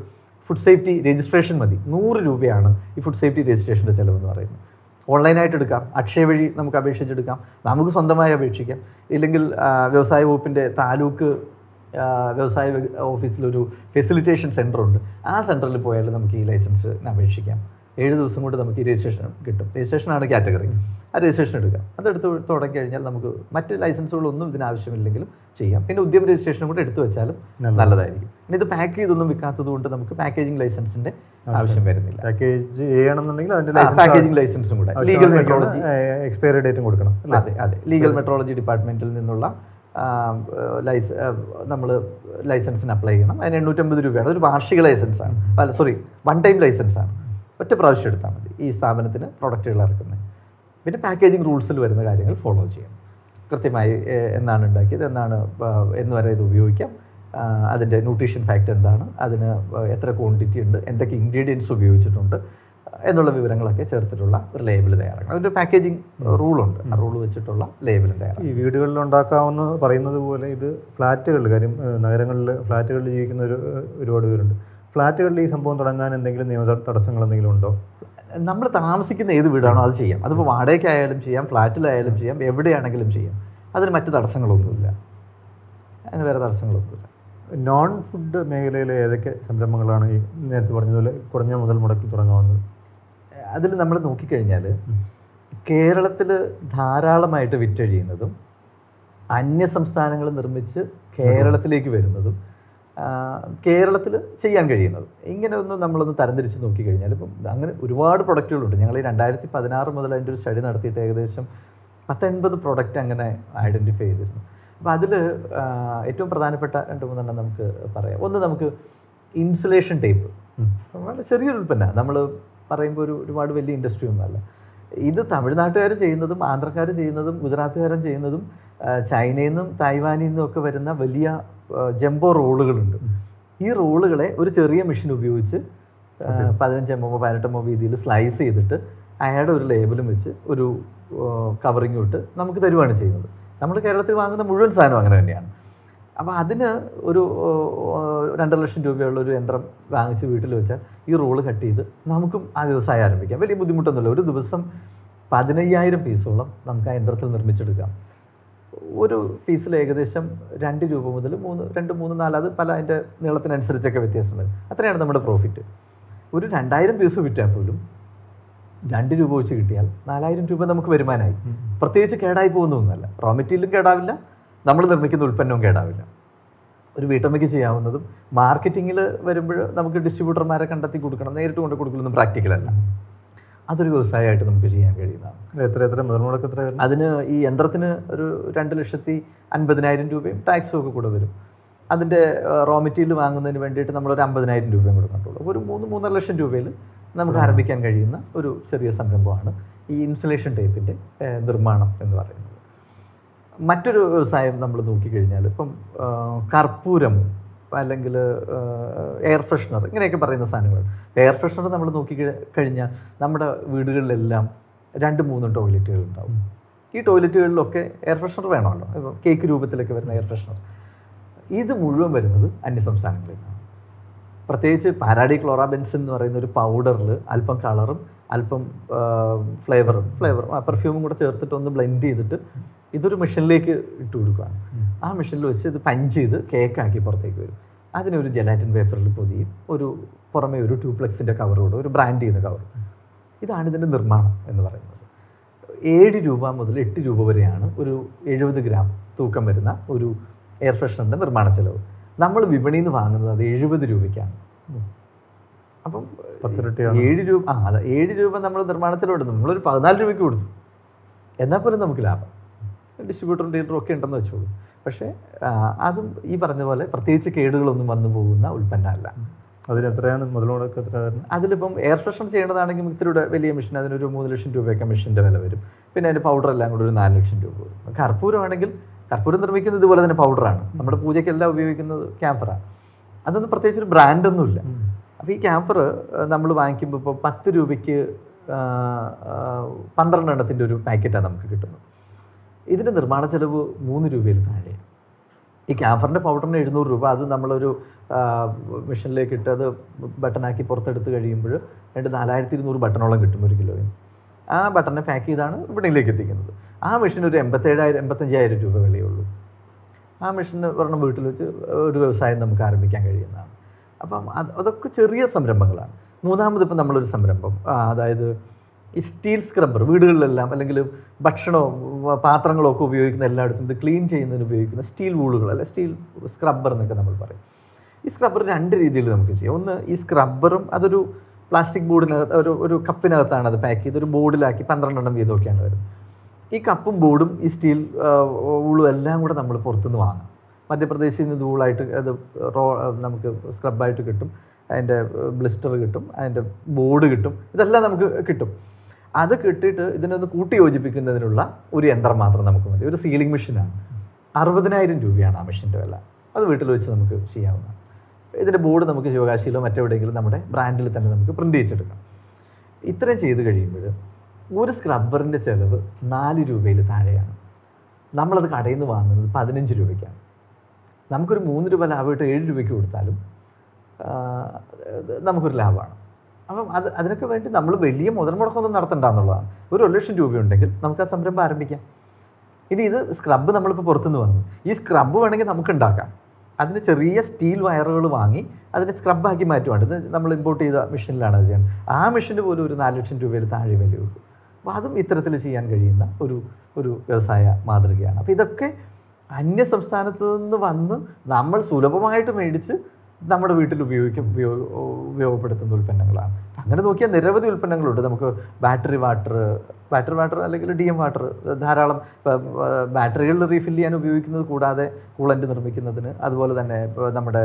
ഫുഡ് സേഫ്റ്റി രജിസ്ട്രേഷൻ മതി. നൂറ് രൂപയാണ് ഈ ഫുഡ് സേഫ്റ്റി രജിസ്ട്രേഷന്റെ ചിലവെന്ന് പറയുന്നത്. ഓൺലൈനായിട്ട് എടുക്കാം. അക്ഷയ വഴി നമുക്ക് അപേക്ഷിച്ചെടുക്കാം. നമുക്ക് സ്വന്തമായി അപേക്ഷിക്കാം. ഇല്ലെങ്കിൽ വ്യവസായ വകുപ്പിന്റെ താലൂക്ക് വ്യവസായ ഓഫീസിലൊരു ഫെസിലിറ്റേഷൻ സെന്ററുണ്ട് ആ സെന്ററിൽ പോയാൽ നമുക്ക് ഈ ലൈസൻസിന് അപേക്ഷിക്കാം. ഏഴ് ദിവസം കൊണ്ട് നമുക്ക് ഈ രജിസ്ട്രേഷൻ കിട്ടും. രജിസ്ട്രേഷനാണ് കാറ്റഗറി ആ രജിസ്ട്രേഷൻ എടുക്കുക അതെടുത്ത് തുടങ്ങി കഴിഞ്ഞാൽ നമുക്ക് മറ്റ് ലൈസൻസുകളൊന്നും ഇതിനാവശ്യമില്ലെങ്കിലും ചെയ്യാം. പിന്നെ ഉദ്യമ രജിസ്ട്രേഷനും കൂടെ എടുത്തു വെച്ചാലും നല്ലതായിരിക്കും. പിന്നെ ഇത് പാക്ക് ചെയ്തൊന്നും വിൽക്കാത്തത് കൊണ്ട് നമുക്ക് പാക്കേജിംഗ് ലൈസൻസിന്റെ ആവശ്യം. വരുന്നില്ല. പാക്കേജ് ചെയ്യണമെന്നുണ്ടെങ്കിൽ അതിന്റെ പാക്കേജിംഗ് ലൈസൻസും കൂടെ. ലീഗൽ മെട്രോളജി എക്സ്പയറി ഡേറ്റും കൊടുക്കണം അതെ അതെ. ലീഗൽ മെട്രോളജി ഡിപ്പാർട്ട്മെന്റിൽ നിന്നുള്ള ലൈസ് നമ്മൾ ലൈസൻസിന് അപ്ലൈ ചെയ്യണം. അതിന് എണ്ണൂറ്റമ്പത് രൂപയാണ്. ഒരു വാർഷിക ലൈസൻസാണ് സോറി വൺ ടൈം ലൈസൻസാണ് ഒറ്റ പ്രാവശ്യം എടുത്താൽ മതി ഈ സ്ഥാപനത്തിന് പ്രൊഡക്റ്റുകൾ ഇറക്കുന്നത്. പിന്നെ പാക്കേജിങ് റൂൾസിൽ വരുന്ന കാര്യങ്ങൾ ഫോളോ ചെയ്യണം. കൃത്യമായി എന്നാണ് ഉണ്ടാക്കിയത് എന്നാണ് എന്ന് വരെ ഇത് ഉപയോഗിക്കാം. അതിന്റെ ന്യൂട്രീഷൻ ഫാക്ട് എന്താണ് അതിന് എത്ര ക്വാണ്ടിറ്റി ഉണ്ട് എന്തൊക്കെ ഇൻഗ്രീഡിയൻസ് ഉപയോഗിച്ചിട്ടുണ്ട് എന്നുള്ള വിവരങ്ങളൊക്കെ ചേർത്തിട്ടുള്ള ഒരു ലേബിൾ തയ്യാറാക്കണം. അതിന്റെ പാക്കേജിങ് റൂളുണ്ട് ആ റൂൾ വെച്ചിട്ടുള്ള ലേബിൾ തയ്യാറാണ് ഈ വീടുകളിൽ ഉണ്ടാക്കാവുന്ന പറയുന്നത് പോലെ ഇത് ഫ്ലാറ്റുകളിൽ കാര്യം നഗരങ്ങളിൽ ഫ്ലാറ്റുകളിൽ ജീവിക്കുന്ന ഒരു ഒരുപാട് പേരുണ്ട്. ഫ്ലാറ്റുകളിൽ ഈ സംഭവം തുടങ്ങാൻ എന്തെങ്കിലും നിയമ തടസ്സങ്ങൾ എന്തെങ്കിലും ഉണ്ടോ? നമ്മൾ താമസിക്കുന്ന ഏത് വീടാണോ അത് ചെയ്യാം. അതിപ്പോൾ വാടകയ്ക്കായാലും ചെയ്യാം ഫ്ലാറ്റിലായാലും ചെയ്യാം എവിടെയാണെങ്കിലും ചെയ്യാം. അതിന് മറ്റ് തടസ്സങ്ങളൊന്നുമില്ല. അതിന് വേറെ തടസ്സങ്ങളൊന്നുമില്ല. നോൺ ഫുഡ് മേഖലയിലെ ഏതൊക്കെ സംരംഭങ്ങളാണ് ഈ നേരത്തെ പറഞ്ഞതുപോലെ കുറഞ്ഞ മുതൽ മുടക്കിൽ തുടങ്ങാവുന്നത്? അതിൽ നമ്മൾ നോക്കിക്കഴിഞ്ഞാൽ കേരളത്തിൽ ധാരാളമായിട്ട് വിറ്റഴിയുന്നതും അന്യ സംസ്ഥാനങ്ങൾ നിർമ്മിച്ച് കേരളത്തിലേക്ക് വരുന്നതും കേരളത്തിൽ ചെയ്യാൻ കഴിയുന്നത്. ഇങ്ങനെ ഒന്ന് നമ്മളൊന്ന് തരംതിരിച്ച് നോക്കിക്കഴിഞ്ഞാൽ ഇപ്പം അങ്ങനെ ഒരുപാട് പ്രൊഡക്റ്റുകളുണ്ട്. ഞങ്ങൾ ഈ രണ്ടായിരത്തി പതിനാറ് മുതൽ അതിന്റെ ഒരു സ്റ്റഡി നടത്തിയിട്ട് ഏകദേശം പത്തൊൻപത് പ്രൊഡക്റ്റ് അങ്ങനെ ഐഡന്റിഫൈ ചെയ്തിരുന്നു. അപ്പോൾ അതിൽ ഏറ്റവും പ്രധാനപ്പെട്ട രണ്ട് മൂന്നെണ്ണം നമുക്ക് പറയാം. ഒന്ന് നമുക്ക് ഇൻസുലേഷൻ ടേപ്പ്. വളരെ ചെറിയൊരു ഉൽപ്പന്നമാണ്. നമ്മൾ പറയുമ്പോൾ ഒരു ഒരുപാട് വലിയ ഇൻഡസ്ട്രി ഒന്നുമല്ല ഇത് തമിഴ്നാട്ടുകാർ ചെയ്യുന്നതും ആന്ധ്രക്കാർ ചെയ്യുന്നതും ഗുജറാത്തുകാരും ചെയ്യുന്നതും ചൈനയിൽ നിന്നും തായ്വാനിൽ നിന്നും ഒക്കെ വരുന്ന വലിയ ജംബോ റോളുകളുണ്ട്. ഈ റോളുകളെ ഒരു ചെറിയ മെഷീൻ ഉപയോഗിച്ച് പതിനഞ്ച് എം എമ്മോ പതിനെട്ട് എമ്മോ വീതിയിൽ സ്ലൈസ് ചെയ്തിട്ട് അയാളുടെ ഒരു ലേബലും വെച്ച് ഒരു കവറിങ് ഇട്ട് നമുക്ക് തരുവാണ് ചെയ്യുന്നത്. നമ്മൾ കേരളത്തിൽ വാങ്ങുന്ന മുഴുവൻ സാധനം അങ്ങനെ തന്നെയാണ്. അപ്പോൾ അതിന് ഒരു രണ്ടര ലക്ഷം രൂപയുള്ള ഒരു യന്ത്രം വാങ്ങിച്ച് വീട്ടിൽ വെച്ചാൽ ഈ റോൾ കട്ട് ചെയ്ത് നമുക്കും ആ വ്യവസായം ആരംഭിക്കാം. വലിയ ബുദ്ധിമുട്ടൊന്നുമില്ല. ഒരു ദിവസം പതിനയ്യായിരം പീസോളം നമുക്ക് ആ യന്ത്രത്തിൽ നിർമ്മിച്ചെടുക്കാം. ഒരു പീസിൽ ഏകദേശം രണ്ട് രൂപ മുതൽ മൂന്ന് രണ്ട് മൂന്ന് നാല് അത് പല അതിന്റെ നീളത്തിനനുസരിച്ചൊക്കെ വ്യത്യാസം വരും അത്രയാണ് നമ്മുടെ പ്രോഫിറ്റ് ഒരു രണ്ടായിരം പീസ് വിറ്റാൽ പോലും രണ്ട് രൂപ വെച്ച് കിട്ടിയാൽ നാലായിരം രൂപ നമുക്ക് വരുമാനമായി പ്രത്യേകിച്ച് കേടായി പോകുന്നൊന്നുമല്ല റോ മെറ്റീരിയലും കേടാവില്ല. നമ്മൾ നിർമ്മിക്കുന്ന ഉൽപ്പന്നവും കേടാവില്ല. ഒരു വീട്ടമ്മയ്ക്ക് ചെയ്യാവുന്നതും മാർക്കറ്റിങ്ങിൽ വരുമ്പോൾ നമുക്ക് ഡിസ്ട്രിബ്യൂട്ടർമാരെ കണ്ടെത്തി കൊടുക്കണം നേരിട്ട് കൊണ്ട് കൊടുക്കലൊന്നും പ്രാക്ടിക്കലല്ല അതൊരു വ്യവസായമായിട്ട് നമുക്ക് ചെയ്യാൻ കഴിയുന്നതാണ്. എത്ര എത്ര മുതൽമുടക്ക് എത്ര അതിന് ഈ യന്ത്രത്തിന് ഒരു രണ്ട് ലക്ഷത്തി അൻപതിനായിരം രൂപയും ടാക്സും ഒക്കെ കൂടെ വരും. അതിന്റെ റോ മെറ്റീരിയൽ വാങ്ങുന്നതിന് വേണ്ടിയിട്ട് നമ്മളൊരു അമ്പതിനായിരം രൂപയും കൊടുക്കണ്ടുള്ളൂ ഒരു മൂന്ന് മൂന്നര ലക്ഷം രൂപയിൽ നമുക്ക് ആരംഭിക്കാൻ കഴിയുന്ന ഒരു ചെറിയ സംരംഭമാണ് ഈ ഇൻസുലേഷൻ ടൈപ്പിന്റെ നിർമ്മാണം എന്ന് പറയുന്നത്. മറ്റൊരു വ്യവസായം നമ്മൾ നോക്കിക്കഴിഞ്ഞാൽ ഇപ്പം കർപ്പൂരം അല്ലെങ്കിൽ എയർ ഫ്രഷ്നർ ഇങ്ങനെയൊക്കെ പറയുന്ന സാധനങ്ങൾ. എയർ ഫ്രഷ്നർ നമ്മൾ നോക്കി കഴിഞ്ഞാൽ നമ്മുടെ വീടുകളിലെല്ലാം രണ്ട് മൂന്ന് ടോയ്ലറ്റുകൾ ഉണ്ടാവും ഈ ടോയ്ലറ്റുകളിലൊക്കെ എയർ ഫ്രഷ്നർ വേണമല്ലോ. ഇപ്പോൾ കേക്ക് രൂപത്തിലൊക്കെ വരുന്ന എയർ ഫ്രഷ്നർ ഇത് മുഴുവൻ വരുന്നത് അന്യസംസ്ഥാനങ്ങളിൽ നിന്നാണ്. പ്രത്യേകിച്ച് പാരാഡി ക്ലോറാബെൻസിൻ എന്ന് പറയുന്ന ഒരു പൗഡറിൽ അല്പം കളറും അല്പം ഫ്ലേവറും ഫ്ലേവറും ആ പെർഫ്യൂമും കൂടെ ചേർത്തിട്ട് ഒന്ന് ബ്ലെൻഡ് ചെയ്തിട്ട് ഇതൊരു മെഷീനിലേക്ക് ഇട്ട് കൊടുക്കുകയാണ്. ആ മെഷീനിൽ വെച്ച് ഇത് പഞ്ച് ചെയ്ത് കേക്കാക്കി പുറത്തേക്ക് വരും. അതിനൊരു ജലാറ്റിൻ പേപ്പറിൽ പൊതിയും ഒരു പുറമേ ഒരു ട്യൂപ്ലെക്സിന്റെ കവറോട് ഒരു ബ്രാൻഡ് ചെയ്ത കവർ ഇതാണ് ഇതിന്റെ നിർമ്മാണം എന്ന് പറയുന്നത്. ഏഴ് രൂപ മുതൽ എട്ട് രൂപ വരെയാണ് ഒരു എഴുപത് ഗ്രാം തൂക്കം വരുന്ന ഒരു എയർ ഫ്രഷറിന്റെ നിർമ്മാണ ചെലവ്. നമ്മൾ വിപണിയിൽ നിന്ന് വാങ്ങുന്നത് അത് എഴുപത് രൂപയ്ക്കാണ്. അപ്പം. ഏഴ് രൂപ ആ അതെ ഏഴ് രൂപ നമ്മൾ നിർമ്മാണത്തിൽ കൊടുത്തു നമ്മളൊരു പതിനാല് രൂപയ്ക്ക് കൊടുത്തു. എന്നാൽ പോലും നമുക്ക് ലാഭം. ഡിസ്ട്രിബ്യൂട്ടറും ഡീലറും ഒക്കെ ഉണ്ടെന്ന് വെച്ചോളൂ. പക്ഷേ അതും ഈ പറഞ്ഞ പോലെ പ്രത്യേകിച്ച് കേടുകളൊന്നും വന്നു പോകുന്ന ഉൽപ്പന്നമല്ല. അതിലെത്രയാണ് മുടക്ക് എത്ര വരുന്നത് അതിലിപ്പം എയർ ഫ്രഷൻ ചെയ്യേണ്ടതാണെങ്കിൽ ഇത്തിരിയുടെ വലിയ മെഷീൻ അതിനൊരു മൂന്ന് ലക്ഷം രൂപയൊക്കെ മെഷീന്റെ വില വരും. പിന്നെ അതിന്റെ പൗഡർ എല്ലാം കൂടി ഒരു നാല് ലക്ഷം രൂപ വരും. കർപ്പൂരമാണെങ്കിൽ കർപ്പൂരം നിർമ്മിക്കുന്നത് ഇതുപോലെ തന്നെ പൗഡറാണ് നമ്മുടെ പൂജയ്ക്കെല്ലാം ഉപയോഗിക്കുന്നത് ക്യാമ്പറാണ് അതൊന്നും പ്രത്യേകിച്ച് ഒരു ബ്രാൻഡൊന്നുമില്ല അപ്പോൾ ഈ ക്യാമ്പർ നമ്മൾ വാങ്ങിക്കുമ്പോൾ ഇപ്പോൾ പത്ത് രൂപയ്ക്ക് പന്ത്രണ്ട് എണ്ണത്തിന്റെ ഒരു പാക്കറ്റാണ് നമുക്ക് കിട്ടുന്നത്. ഇതിന്റെ നിർമ്മാണ ചെലവ് മൂന്ന് രൂപയിൽ താഴെ. ഈ ക്യാമ്പറിന്റെ പൗഡറിന് എഴുന്നൂറ് രൂപ അത് നമ്മളൊരു മെഷീനിലേക്ക് ഇട്ട് അത് ബട്ടണാക്കി പുറത്തെടുത്ത് കഴിയുമ്പോൾ രണ്ട് നാലായിരത്തി ഇരുന്നൂറ് ബട്ടണോളം കിട്ടും ഒരു കിലോയിൽ ആ ബട്ടനെ പാക്ക് ചെയ്താണ് വിപണിയിലേക്ക് എത്തിക്കുന്നത്. ആ മെഷീൻ ഒരു എൺപത്തേഴായിരം എൺപത്തഞ്ചായിരം രൂപ വിലയുള്ളൂ ആ മെഷീൻ ഒരെണ്ണം വീട്ടിൽ വെച്ച് ഒരു വ്യവസായം നമുക്ക് ആരംഭിക്കാൻ കഴിയുന്നതാണ്. അപ്പം അത് അതൊക്കെ ചെറിയ സംരംഭങ്ങളാണ്. മൂന്നാമത് ഇപ്പം നമ്മളൊരു സംരംഭം അതായത് ഈ സ്റ്റീൽ സ്ക്രബ്ബർ വീടുകളിലെല്ലാം അല്ലെങ്കിൽ ഭക്ഷണവും പാത്രങ്ങളോ ഒക്കെ ഉപയോഗിക്കുന്ന എല്ലായിടത്തും ഇത് ക്ലീൻ ചെയ്യുന്നതിന് ഉപയോഗിക്കുന്ന സ്റ്റീൽ വൂളുകൾ അല്ലെ സ്റ്റീൽ സ്ക്രബ്ബർ എന്നൊക്കെ നമ്മൾ പറയും. ഈ സ്ക്രബ്ബർ രണ്ട് രീതിയിൽ നമുക്ക് ചെയ്യാം. ഒന്ന് ഈ സ്ക്രബ്ബറും അതൊരു പ്ലാസ്റ്റിക് ബോർഡിനകത്ത് ഒരു ഒരു കപ്പിനകത്താണ് അത് പാക്ക് ചെയ്ത് ഒരു ബോർഡിലാക്കി പന്ത്രണ്ടെണ്ണം വീതമൊക്കെയാണ് വരുന്നത്. ഈ കപ്പും ബോർഡും ഈ സ്റ്റീൽ ഊളും എല്ലാം കൂടെ നമ്മൾ പുറത്തുനിന്ന് വാങ്ങാം. മധ്യപ്രദേശിൽ നിന്ന് ഇത് ഊളായിട്ട് അത് റോ നമുക്ക് സ്ക്രബായിട്ട് കിട്ടും. അതിന്റെ ബ്ലിസ്റ്റർ കിട്ടും. അതിന്റെ ബോർഡ് കിട്ടും. ഇതെല്ലാം നമുക്ക് കിട്ടും. അത് കിട്ടിയിട്ട് ഇതിനൊന്ന് കൂട്ടി യോജിപ്പിക്കുന്നതിനുള്ള ഒരു യന്ത്രം മാത്രം നമുക്ക് മതി. ഒരു സീലിംഗ് മെഷീനാണ് അറുപതിനായിരം രൂപയാണ് ആ മെഷീന്റെ വില. അത് വീട്ടിൽ വെച്ച് നമുക്ക് ചെയ്യാവുന്ന ഇതിന്റെ ബോർഡ് നമുക്ക് ശിവകാശിയിലോ മറ്റെവിടെയെങ്കിലും നമ്മുടെ ബ്രാൻഡിൽ തന്നെ നമുക്ക് പ്രിന്റ് ചെയ്തെടുക്കാം. ഇത്രയും ചെയ്ത് കഴിയുമ്പോൾ ഒരു സ്ക്രബ്ബറിന്റെ ചിലവ് നാല് രൂപയിൽ താഴെയാണ്. നമ്മളത് കടയിൽ നിന്ന് വാങ്ങുന്നത് പതിനഞ്ച് രൂപയ്ക്കാണ്. നമുക്കൊരു മൂന്ന് രൂപ ലാഭമായിട്ട് ഏഴ് രൂപയ്ക്ക് കൊടുത്താലും നമുക്കൊരു ലാഭമാണ്. അപ്പം അത് അതിനൊക്കെ വേണ്ടി നമ്മൾ വലിയ മുതൽ മുടക്കമൊന്നും നടത്തണ്ടെന്നുള്ളതാണ്. ഒരു ഒരു ലക്ഷം രൂപയുണ്ടെങ്കിൽ നമുക്ക് ആ സംരംഭം ആരംഭിക്കാം. ഇനി ഇത് സ്ക്രബ്ബ് നമ്മളിപ്പോൾ പുറത്തുനിന്ന് വന്നു. ഈ സ്ക്രബ്ബ് വേണമെങ്കിൽ നമുക്ക് ഉണ്ടാക്കാം. അതിന് ചെറിയ സ്റ്റീൽ വയറുകൾ വാങ്ങി അതിനെ സ്ക്രബാക്കി മാറ്റുവാണ്. ഇത് നമ്മൾ ഇമ്പോർട്ട് ചെയ്ത മെഷീനിലാണ് അത് ചെയ്യുന്നത്. ആ മെഷീന് പോലും ഒരു നാല് ലക്ഷം രൂപയിൽ താഴെ വിലയുള്ളൂ അപ്പോൾ അതും ഇത്തരത്തിൽ ചെയ്യാൻ കഴിയുന്ന ഒരു ഒരു വ്യവസായ മാതൃകയാണ്. അപ്പോൾ ഇതൊക്കെ അന്യ സംസ്ഥാനത്ത് നിന്ന് വന്ന് നമ്മൾ സുലഭമായിട്ട് മേടിച്ച് നമ്മുടെ വീട്ടിൽ ഉപയോഗിക്കും ഉപയോഗ ഉപയോഗപ്പെടുത്തുന്ന ഉൽപ്പന്നങ്ങളാണ്. അങ്ങനെ നോക്കിയാൽ നിരവധി ഉൽപ്പന്നങ്ങളുണ്ട്. നമുക്ക് ബാറ്ററി വാട്ടർ ബാറ്ററി വാട്ടർ അല്ലെങ്കിൽ ഡി എം വാട്ടർ ധാരാളം ബാറ്ററികളിൽ റീഫിൽ ചെയ്യാൻ ഉപയോഗിക്കുന്നത് കൂടാതെ കൂളന്റ് നിർമ്മിക്കുന്നതിന് അതുപോലെ തന്നെ നമ്മുടെ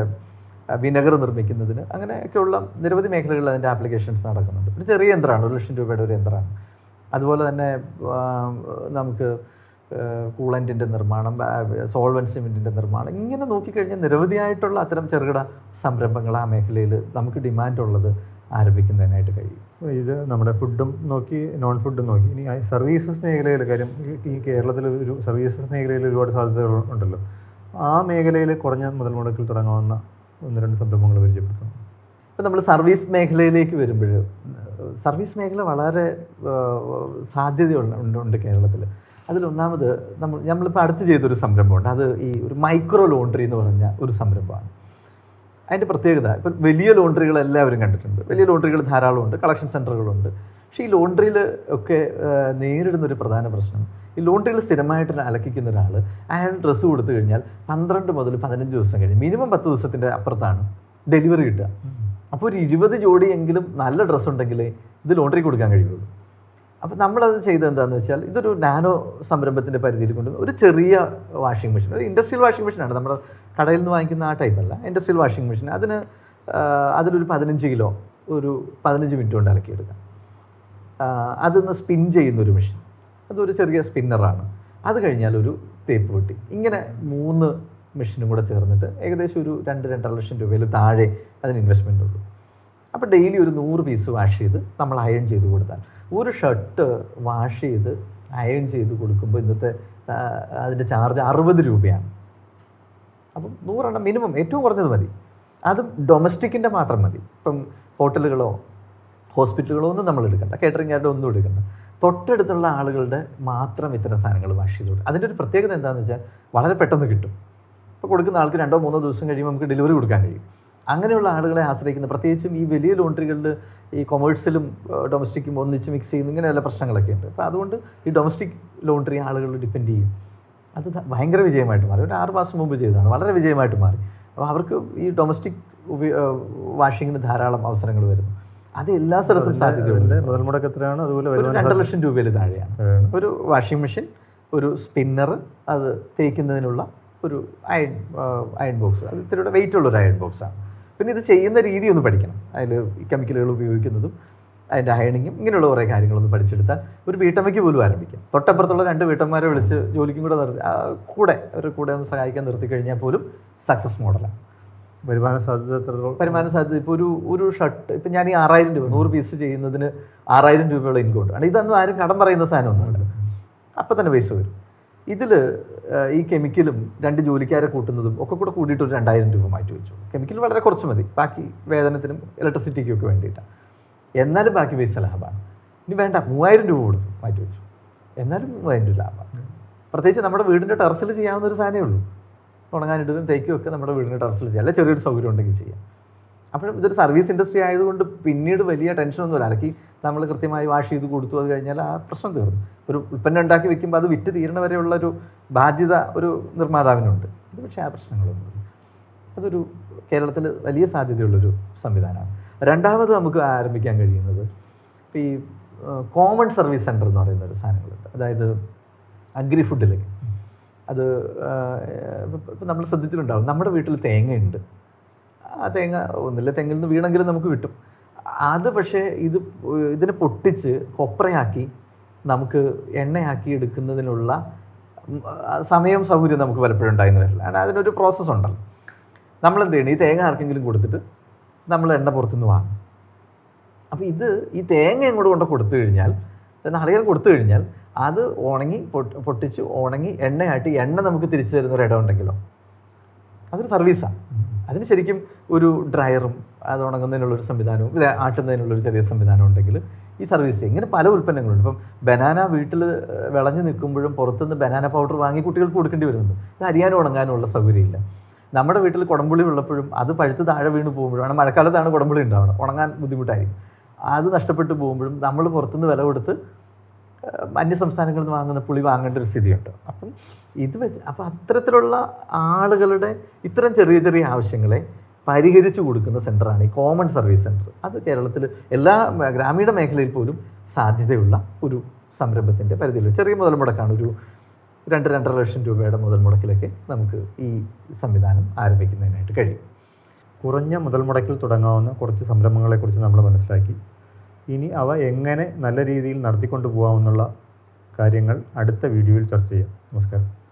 വിനഗർ നിർമ്മിക്കുന്നതിന് അങ്ങനെയൊക്കെയുള്ള നിരവധി മേഖലകളിൽ അതിന്റെ ആപ്ലിക്കേഷൻസ് നടക്കുന്നുണ്ട്. ഒരു ചെറിയ യന്ത്രമാണ് ഒരു ലക്ഷം രൂപയുടെ ഒരു യന്ത്രമാണ്. അതുപോലെ തന്നെ നമുക്ക് കൂളന്റിന്റെ നിർമ്മാണം സോൾവൻ സിമെന്റിന്റെ നിർമ്മാണം ഇങ്ങനെ നോക്കിക്കഴിഞ്ഞാൽ നിരവധിയായിട്ടുള്ള അത്തരം ചെറുകിട സംരംഭങ്ങൾ ആ മേഖലയിൽ നമുക്ക് ഡിമാൻഡ് ഡിമാൻഡുള്ളത് ആരംഭിക്കുന്നതിനായിട്ട് കഴിയും. ഇത് നമ്മുടെ ഫുഡും നോക്കി നോൺ ഫുഡും നോക്കി. ഇനി സർവീസസ് മേഖലയിൽ കാര്യം ഈ- കേരളത്തിൽ ഒരു സർവീസസ് മേഖലയിൽ ഒരുപാട് സാധ്യതകൾ ഉണ്ടല്ലോ. ആ മേഖലയിൽ കുറഞ്ഞ മുതൽ മുടക്കിൽ തുടങ്ങാവുന്ന ഒന്ന് രണ്ട് സംരംഭങ്ങൾ പരിചയപ്പെടുത്തും ഇപ്പം നമ്മൾ സർവീസ് മേഖലയിലേക്ക് വരുമ്പോൾ സർവീസ് മേഖല വളരെ സാധ്യതയുള്ള ഉണ്ട് ഉണ്ട് കേരളത്തിൽ. അതിലൊന്നാമത് നമ്മൾ നമ്മളിപ്പോൾ അടുത്ത് ചെയ്തൊരു സംരംഭമുണ്ട്. അത് ഈ ഒരു മൈക്രോ ലോണ്ടറി എന്ന് പറഞ്ഞ ഒരു സംരംഭമാണ്. അതിന്റെ പ്രത്യേകത ഇപ്പം വലിയ ലോണ്ടറികൾ എല്ലാവരും കണ്ടിട്ടുണ്ട്. വലിയ ലോണ്ടറികൾ ധാരാളമുണ്ട് കളക്ഷൻ സെന്ററുകളുണ്ട് പക്ഷേ ഈ ലോണ്ടറിയിൽ ഒക്കെ നേരിടുന്ന ഒരു പ്രധാന പ്രശ്നം ഈ ലോണ്ടറിയിൽ സ്ഥിരമായിട്ട് അലക്കിക്കുന്ന ഒരാൾ അയാൾ ഡ്രസ്സ് കൊടുത്തു കഴിഞ്ഞാൽ പന്ത്രണ്ട് മുതൽ പതിനഞ്ച് ദിവസം കഴിഞ്ഞ് മിനിമം പത്ത് ദിവസത്തിന്റെ അപ്പുറത്താണ് ഡെലിവറി കിട്ടുക. അപ്പോൾ ഒരു ഇരുപത് ജോഡിയെങ്കിലും നല്ല ഡ്രസ്സ് ഉണ്ടെങ്കിലേ ഇത് ലോണ്ടറി കൊടുക്കാൻ കഴിയുള്ളൂ. അപ്പോൾ നമ്മളത് ചെയ്തത് എന്താണെന്ന് വെച്ചാൽ ഇതൊരു നാനോ സംരംഭത്തിന്റെ പരിധിയിൽ കൊണ്ട് ഒരു ചെറിയ വാഷിംഗ് മെഷീൻ ഒരു ഇൻഡസ്ട്രിയൽ വാഷിംഗ് മെഷീനാണ് നമ്മൾ കടയിൽ നിന്ന് വാങ്ങിക്കുന്ന ആ ടൈപ്പല്ല ഇൻഡസ്ട്രിയൽ വാഷിംഗ് മെഷീൻ അതിന് അതിലൊരു പതിനഞ്ച് കിലോ ഒരു പതിനഞ്ച് മിനിറ്റ് കൊണ്ട് അലക്കിയെടുക്കാം. അതൊന്ന് സ്പിൻ ചെയ്യുന്ന ഒരു മെഷീൻ അതൊരു ചെറിയ സ്പിന്നറാണ് അത് കഴിഞ്ഞാൽ ഒരു തേപ്പ് പെട്ടി ഇങ്ങനെ മൂന്ന് മെഷീനും കൂടെ ചേർന്നിട്ട് ഏകദേശം ഒരു രണ്ട് രണ്ടര ലക്ഷം രൂപയിൽ താഴെ അതിന് ഇൻവെസ്റ്റ്മെന്റ് ഉള്ളൂ. അപ്പോൾ ഡെയിലി ഒരു നൂറ് പീസ് വാഷ് ചെയ്ത് നമ്മൾ അയൺ ചെയ്ത് കൊടുത്താൽ ഒരു ഷർട്ട് വാഷ് ചെയ്ത് അയൺ ചെയ്ത് കൊടുക്കുമ്പോൾ ഇന്നത്തെ അതിന്റെ ചാർജ് അറുപത് രൂപയാണ്. അപ്പം നൂറെണ്ണം മിനിമം ഏറ്റവും കുറഞ്ഞത് മതി. അത് ഡൊമസ്റ്റിക്കിന്റെ മാത്രം മതി. ഇപ്പം ഹോട്ടലുകളോ ഹോസ്പിറ്റലുകളോ ഒന്നും നമ്മൾ എടുക്കണ്ട. കേറ്ററിംഗുകാരുടെ ഒന്നും എടുക്കണ്ട. തൊട്ടടുത്തുള്ള ആളുകളുടെ മാത്രം ഇത്തരം സാധനങ്ങൾ വാഷ് ചെയ്ത് കൊടുക്കും അതിന്റെ ഒരു പ്രത്യേകത എന്താണെന്ന് വെച്ചാൽ വളരെ പെട്ടെന്ന് കിട്ടും. ഇപ്പോൾ കൊടുക്കുന്ന ആൾക്ക് രണ്ടോ മൂന്നോ ദിവസം കഴിയുമ്പോൾ നമുക്ക് ഡെലിവറി കൊടുക്കാൻ കഴിയും. അങ്ങനെയുള്ള ആളുകളെ ആശ്രയിക്കുന്നത് പ്രത്യേകിച്ചും ഈ വലിയ ലോണ്ടറികളിൽ ഈ കൊമേഴ്സിലും ഡൊമസ്റ്റിക്കും ഒന്നിച്ച് മിക്സ് ചെയ്യുന്ന ഇങ്ങനെയുള്ള പ്രശ്നങ്ങളൊക്കെ ഉണ്ട് അപ്പോൾ അതുകൊണ്ട് ഈ ഡൊമസ്റ്റിക് ലോണ്ടറി ആളുകൾ ഡിപ്പെൻഡ് ചെയ്യും. അത് ഭയങ്കര വിജയമായിട്ട് മാറി. ഒരു ആറ് മാസം മുമ്പ് ചെയ്തതാണ്. വളരെ വിജയമായിട്ട് മാറി. അപ്പോൾ അവർക്ക് ഈ ഡൊമസ്റ്റിക് വാഷിങ്ങിന് ധാരാളം അവസരങ്ങൾ വരുന്നു. അത് എല്ലാ സ്ഥലത്തും സാധ്യതയുണ്ട്. മുതൽ മുടക്ക് എത്രയാണ്? അതുപോലെ രണ്ട് ലക്ഷം രൂപയിൽ താഴെയാണ്. ഒരു വാഷിംഗ് മെഷീൻ ഒരു സ്പിന്നർ അത് തേക്കുന്നതിനുള്ള ഒരു അയൺ അയൺ ബോക്സ്. അത് ഇത്തിരി വെയിറ്റ് ഉള്ള ഒരു അയൺ ബോക്സാണ്. പിന്നെ ഇത് ചെയ്യുന്ന രീതി ഒന്ന് പഠിക്കണം. അതിൽ കെമിക്കലുകൾ ഉപയോഗിക്കുന്നതും അതിന്റെ അയണിങ്ങും ഇങ്ങനെയുള്ള കുറേ കാര്യങ്ങളൊന്ന് പഠിച്ചെടുത്താൽ ഒരു വീട്ടമ്മയ്ക്ക് പോലും ആരംഭിക്കാം. തൊട്ടപ്പുറത്തുള്ള രണ്ട് വീട്ടമ്മമാരെ വിളിച്ച് ജോലിക്കും കൂടെ നിർത്തി കൂടെ ഒരു കൂടെ ഒന്ന് സഹായിക്കാൻ നിർത്തി കഴിഞ്ഞാൽ പോലും സക്സസ് മോഡലാണ് വരുമാന സാധ്യത എത്രത്തോളം? വരുമാന സാധ്യത ഇപ്പോൾ ഒരു ഒരു ഷർട്ട് ഇപ്പം ഞാൻ ഈ ആറായിരം രൂപ നൂറ് പീസ് ചെയ്യുന്നതിന് ആറായിരം രൂപയുള്ള ഇൻകം ഉണ്ട്. ഇതൊന്നും ആരും കടം പറയുന്ന സാധനമൊന്നുമല്ല. അപ്പം തന്നെ പൈസ വരും. ഇതിൽ ഈ കെമിക്കലും രണ്ട് ജോലിക്കാരെ കൂട്ടുന്നതും ഒക്കെ കൂടെ കൂടിയിട്ട് ഒരു രണ്ടായിരം രൂപ മാറ്റി വെച്ചു. കെമിക്കൽ വളരെ കുറച്ച് മതി. ബാക്കി വേതനത്തിനും ഇലക്ട്രിസിറ്റിക്കും ഒക്കെ വേണ്ടിയിട്ടാണ് എന്നാലും ബാക്കി പൈസ ലാഭമാണ് ഇനി വേണ്ട മൂവായിരം രൂപ കൊടുത്തു മാറ്റി വെച്ചു. എന്നാലും മൂവായിരം രൂപ ലാഭമാണ് പ്രത്യേകിച്ച് നമ്മുടെ വീടിന്റെ ടെറസിൽ ചെയ്യാവുന്ന ഒരു സാധനമേ ഉള്ളൂ. ഉണങ്ങാനിടുകയും തേക്കും ഒക്കെ നമ്മുടെ വീടിന്റെ ടെറസിൽ ചെയ്യാം. അല്ലെങ്കിൽ ചെറിയൊരു സൗകര്യം ഉണ്ടെങ്കിൽ ചെയ്യാം. അപ്പോഴും ഇതൊരു സർവീസ് ഇൻഡസ്ട്രി ആയതുകൊണ്ട് പിന്നീട് വലിയ ടെൻഷനൊന്നുമില്ല അലക്കി നമ്മൾ കൃത്യമായി വാഷ് ചെയ്ത് കൊടുത്തു. അത് കഴിഞ്ഞാൽ ആ പ്രശ്നം തീർന്നു. ഒരു ഉൽപ്പന്നം ഉണ്ടാക്കി വെക്കുമ്പോൾ അത് വിറ്റ് തീരണ വരെയുള്ള ഒരു ബാധ്യത ഒരു നിർമ്മാതാവിനുണ്ട്. ഇത് പക്ഷേ ആ പ്രശ്നങ്ങളൊന്നുമില്ല അതൊരു കേരളത്തിൽ വലിയ സാധ്യതയുള്ളൊരു സംവിധാനമാണ്. രണ്ടാമത് നമുക്ക് ആരംഭിക്കാൻ കഴിയുന്നത് ഈ കോമൺ സർവീസ് സെന്റർ എന്ന് പറയുന്ന ഒരു സാധനങ്ങളുണ്ട്. അതായത് അഗ്രി ഫുഡിലേക്ക് അത് ഇപ്പം നമ്മൾ ശ്രദ്ധിച്ചിട്ടുണ്ടാവും. നമ്മുടെ വീട്ടിൽ തേങ്ങയുണ്ട്. ആ തേങ്ങ ഒന്നില്ല തെങ്ങിൽ നിന്ന് വീണെങ്കിലും നമുക്ക് കിട്ടും. അത് പക്ഷേ ഇത് ഇതിനെ പൊട്ടിച്ച് കൊപ്രയാക്കി നമുക്ക് എണ്ണയാക്കി എടുക്കുന്നതിനുള്ള സമയം സൗകര്യം നമുക്ക് പലപ്പോഴും ഉണ്ടായിരുന്നു വരില്ല. കാരണം അതിനൊരു പ്രോസസ്സ് ഉണ്ടല്ലോ. നമ്മൾ എന്ത് ചെയ്യണം? ഈ തേങ്ങ ആർക്കെങ്കിലും കൊടുത്തിട്ട് നമ്മൾ എണ്ണ പുറത്തുനിന്ന് വാങ്ങും. അപ്പോൾ ഇത് ഈ തേങ്ങ അങ്ങോട്ട് കൊണ്ട് കൊടുത്തു കഴിഞ്ഞാൽ നാളികേരം കൊടുത്തു കഴിഞ്ഞാൽ അത് ഉണങ്ങി പൊട്ട് പൊട്ടിച്ച് ഉണങ്ങി എണ്ണയായിട്ട് എണ്ണ നമുക്ക് തിരിച്ചു തരുന്ന ഒരു ഇടം ഉണ്ടെങ്കിലോ? അതൊരു സർവീസാണ് അതിന് ശരിക്കും ഒരു ഡ്രയറും അത് ഉണങ്ങുന്നതിനുള്ളൊരു സംവിധാനവും ആട്ടുന്നതിനുള്ള ഒരു ചെറിയ സംവിധാനം ഉണ്ടെങ്കിൽ ഈ സർവീസ് ചെയ്യും. ഇങ്ങനെ പല ഉൽപ്പന്നങ്ങളുണ്ട്. ഇപ്പം ബനാന വീട്ടിൽ വിളഞ്ഞു നിൽക്കുമ്പോഴും പുറത്തുനിന്ന് ബനാന പൗഡർ വാങ്ങി കുട്ടികൾക്ക് കൊടുക്കേണ്ടി വരുന്നുണ്ട്. ഇത് അരിയാനും ഉണങ്ങാനുള്ള സൗകര്യമില്ല. നമ്മുടെ വീട്ടിൽ കുടംപുളി ഉള്ളപ്പോഴും അത് പഴുത്ത് താഴെ വീണ് പോകുമ്പോഴാണ് മഴക്കാലത്താണ് കുടംപുളി ഉണ്ടാവണം ഉണങ്ങാൻ ബുദ്ധിമുട്ടായിരിക്കും. അത് നഷ്ടപ്പെട്ടു പോകുമ്പോഴും നമ്മൾ പുറത്തുനിന്ന് വില കൊടുത്ത് അന്യ സംസ്ഥാനങ്ങളിൽ നിന്ന് വാങ്ങുന്ന പുളി വാങ്ങേണ്ട ഒരു സ്ഥിതിയുണ്ട്. അപ്പം ഇത് വെച്ച് അപ്പം അത്തരത്തിലുള്ള ആളുകളുടെ ഇത്തരം ചെറിയ ചെറിയ ആവശ്യങ്ങളെ പരിഹരിച്ചു കൊടുക്കുന്ന സെന്ററാണ് ഈ കോമൺ സർവീസ് സെന്റർ അത് കേരളത്തിൽ എല്ലാ ഗ്രാമീണ മേഖലയിൽ പോലും സാധ്യതയുള്ള ഒരു സംരംഭത്തിന്റെ പരിധിയിൽ. ചെറിയ മുതൽ മുടക്കാണ് ഒരു രണ്ട് രണ്ടര ലക്ഷം രൂപയുടെ മുതൽ മുടക്കിലൊക്കെ നമുക്ക് ഈ സംവിധാനം ആരംഭിക്കുന്നതിനായിട്ട് കഴിയും. കുറഞ്ഞ മുതൽ മുടക്കിൽ തുടങ്ങാവുന്ന കുറച്ച് സംരംഭങ്ങളെക്കുറിച്ച് നമ്മൾ മനസ്സിലാക്കി ഇനി അവ എങ്ങനെ നല്ല രീതിയിൽ നടത്തിക്കൊണ്ടു പോകാമെന്നുള്ള കാര്യങ്ങൾ അടുത്ത വീഡിയോയിൽ ചർച്ച ചെയ്യാം. നമസ്കാരം.